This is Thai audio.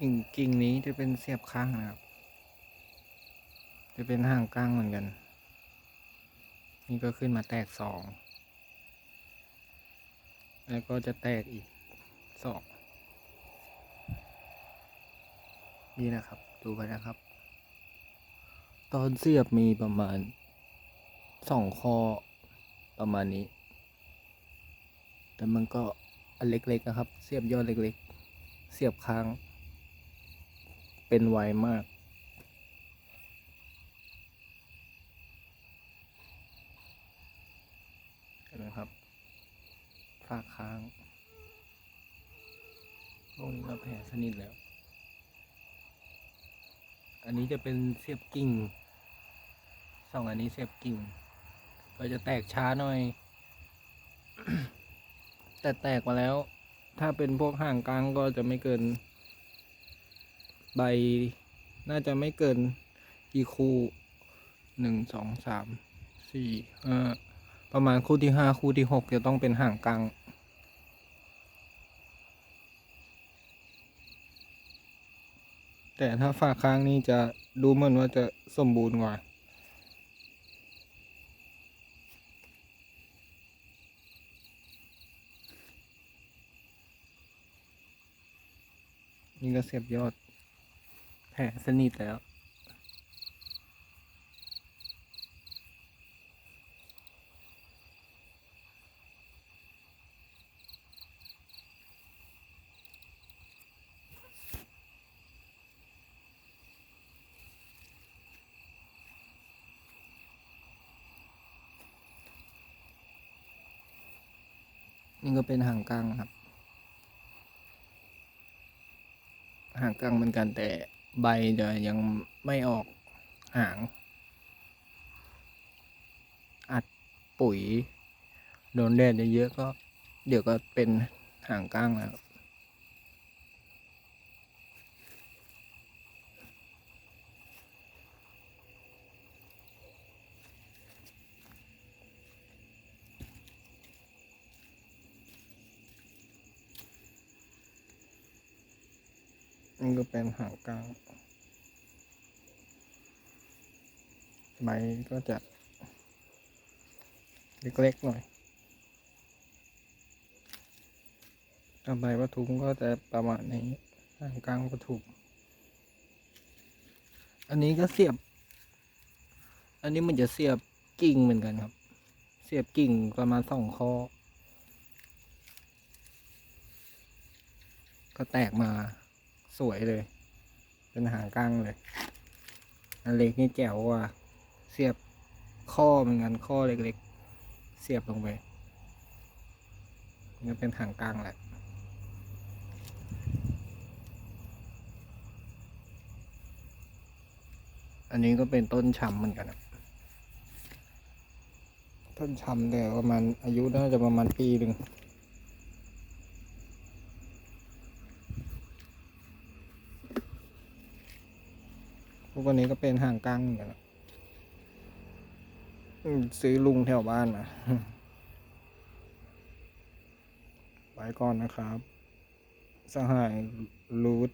กิ่งกิ่งนี้จะเป็นเสียบข้างนะครับ จะเป็นห่างก้างเหมือนกัน นี่ก็ขึ้นมาแตกสอง แล้วก็จะแตกอีกสองนี่นะครับ ดูไปนะครับ ตอนเสียบมีประมาณสองข้อประมาณนี้ แต่มันก็อันเล็กๆนะครับ เสียบยอดเล็กๆ เสียบค้าง เป็นไวมาก เห็นไหมครับฝากค้างตรงนี้ก็แผลสนิทแล้ว อันนี้จะเป็นเสียบกิ่งสองอันนี้เสียบกิ่ง ก็จะแตกช้าหน่อย แต่แตกมาแล้ว ถ้าเป็นพวกห่างกลางก็จะไม่เกิน ใบน่าจะไม่เกินกี่คู่หนึ่งสองสามสี่ห้าประมาณคู่ที่ห้าคู่ที่หกจะต้องเป็นห่างกลางแต่ถ้าฝากค้างนี่จะดูเหมือนว่าจะสมบูรณ์กว่า นี่ก็เสียบยอด แผลสนิทแล้ว นี่ก็เป็นห่างกลางครับ ห่างกลางเหมือนกันแต่ ใบจะยังไม่ออกหาง อัดปุ๋ย โดนแดดเยอะๆก็ เดี๋ยวก็เป็นหางก้างแล้ว นี่ก็เป็นหางก้างใบก็จะเล็กๆหน่อยถ้าใบปทุมก็จะประมาณนี้หางกลางปทุมอันนี้ก็เสียบ อันนี้มันจะเสียบกิ่งเหมือนกันครับ เสียบกิ่งประมาณสองข้อ ก็แตกมา สวยเลย เป็นหางกลางเลย อันเล็กนี่แจ๋วว่ะเสียบข้อเหมือนกันข้อเล็กๆ เสียบลงไปนี่เป็นหางกลางแหละอันนี้ก็เป็นต้นชำเหมือนกันต้นชำแต่ประมาณอายุน่าจะประมาณปีหนึ่ง พวกวันนี้ก็เป็นห่างกลางเหมือนกันอะซื้อลุงแถวบ้านมาไปก่อนนะครับ สหายรูท